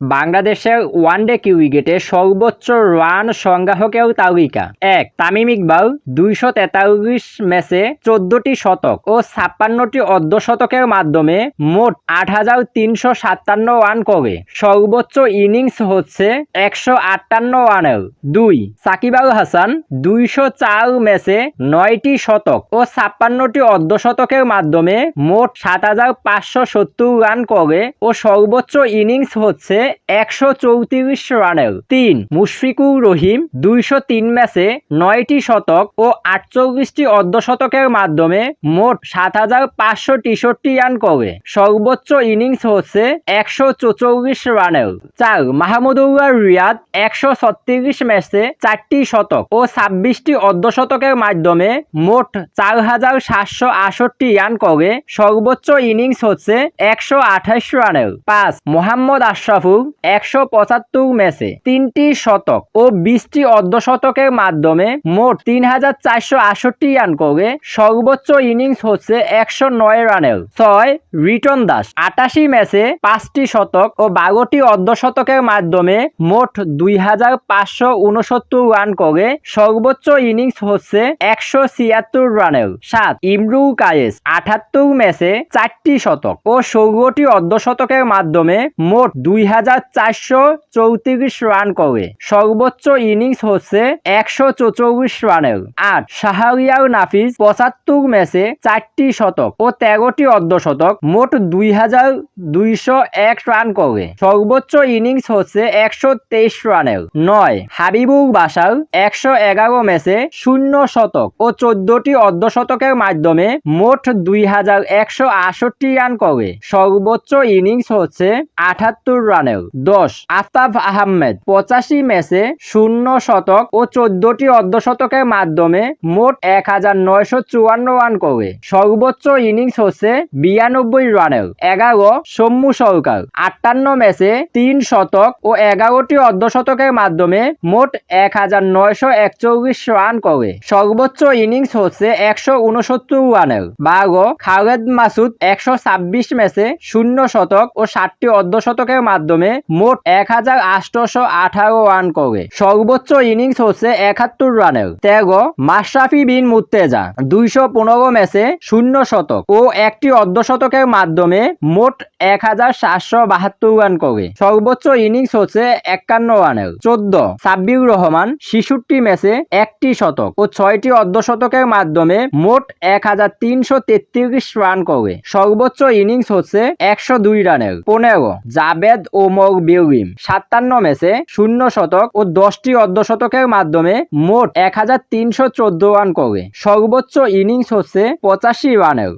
বাংলাদেশের ওয়ানডে ক্রিকেটে সর্বোচ্চ রান সংগ্রাহকের তালিকা। এক, তামিম ইকবাল, দুইশো তেতাল্লিশ ম্যাচে চোদ্দটি শতক ও ছাপ্পান্নটি অর্ধশতকের মাধ্যমে মোট আট হাজার তিনশো সাতান্ন রান করে। সর্বোচ্চ ইনিংস হচ্ছে একশো আটান্ন রানের দুই, সাকিব আল হাসান, দুইশো চার ম্যাচে নয়টি শতক ও ছাপ্পান্নটি অর্ধশতকের মাধ্যমে মোট সাত হাজার পাঁচশো সত্তর রান করে ও সর্বোচ্চ ইনিংস হচ্ছে একশো চৌত্রিশ রানের, তিন মুশফিকুর রহিম, দুইশো তিন ম্যাচে নয়টি শতক ও আটচল্লিশটি অর্ধশতকের মাধ্যমে মোট সাত হাজার পাঁচশো তেষট্টি রান করে। সর্বোচ্চ ইনিংস হচ্ছে একশো রানের। চার মাহমুদুল্লাহ রিয়াদ একশো ছত্রিশ ম্যাচে চারটি শতক ও ছাব্বিশটি অর্ধশতকের মাধ্যমে মোট চার হাজার সাতশো আষট্টি রান করে। সর্বোচ্চ ইনিংস হচ্ছে একশো আঠাশ রানের। পাঁচ, মোহাম্মদ আশরাফুল একশো পঁচাত্তর ম্যাচে তিনটি শতক ও বিশটি অর্ধশতকের মাধ্যমে মোট তিন হাজার চারশো আষট্টি রান করে সর্বোচ্চ ইনিংস হচ্ছে একশো নয় রানের। ছয়, রিটন দাস আটাশি ম্যাচে পাঁচটি শতক ও বারোটি অর্ধশতকের মাধ্যমে মোট দুই হাজার পাঁচশো উনসত্তর রান করে সর্বোচ্চ ইনিংস হচ্ছে একশো ছিয়াত্তর রানের। সাত ইমরুল কায়েস আটাত্তর ম্যাচে চারটি শতক ও ষোলোটি অর্ধশতকের মাধ্যমে মোট দুই হাজার চারশো চৌত্রিশ রান করে। সর্বোচ্চ ইনিংস হচ্ছে একশো চৌচল্লিশ রানের। আট শাহরিয়ার নাফিস পঁচাত্তর ম্যাচে চারটি শতক ও তেরোটি অর্ধশতক মোট দুই হাজার দুইশো এক রান করে। সর্বোচ্চ ইনিংস হচ্ছে একশো তেইশ রানের। নয় হাবিবুল বাসার একশো এগারো ম্যাচে শূন্য শতক ও চোদ্দটি অর্ধশতকের মাধ্যমে মোট দুই হাজার একশো আষট্টি রান করে। সর্বোচ্চ ইনিংস হচ্ছে আটাত্তর রানের। দশ, আফতাব আহমেদ, পঁচাশি ম্যাচে শূন্য শতক ও চোদ্দটি অর্ধশতকের মাধ্যমে মোট এক হাজার নয়শো চুয়ান্ন রান করে। সর্বোচ্চ ইনিংস হচ্ছে বিরানব্বই রানের। এগারো, সৌম্য সরকার, আটান্ন ম্যাচে তিন শতক ও এগারোটি অর্ধশতকের মাধ্যমে মোট এক হাজার নয়শো একচল্লিশ রান করে। সর্বোচ্চ ইনিংস হচ্ছে একশো উনসত্তর রানের। বারো, খালেদ মাসুদ, একশো ছাব্বিশ ম্যাচে শূন্য শতক ও ষাটটি অর্ধশতকের মাধ্যমে মোট এক হাজার আটশো আঠারো রান করে। সর্বোচ্চ ইনিংস হচ্ছে একাত্তর রানের। তেরো, মাশরাফি বিন মুত্তেজা দুইশো পনেরো ম্যাচে শূন্য শতক ও একটি অর্ধশতকের মাধ্যমে মোট এক হাজার সাতশো বাহাত্তর রান করে। সর্বোচ্চ ইনিংস হচ্ছে একান্ন রানের। চোদ্দ, সাব্বির রহমান ছেষট্টি ম্যাচে একটি শতক ও ছয়টি অর্ধশতকের মাধ্যমে মোট এক হাজার তিনশো তেত্রিশ রান করে। সর্বোচ্চ ইনিংস হচ্ছে একশো দুই রানের। পনেরো জাবেদ ওমর বিউরিম সাতান্ন ম্যাচে শূন্য শতক ও দশটি অর্ধশতকের মাধ্যমে মোট এক হাজার তিনশো চোদ্দ রান করে। সর্বোচ্চ ইনিংস হচ্ছে পঁচাশি রানের।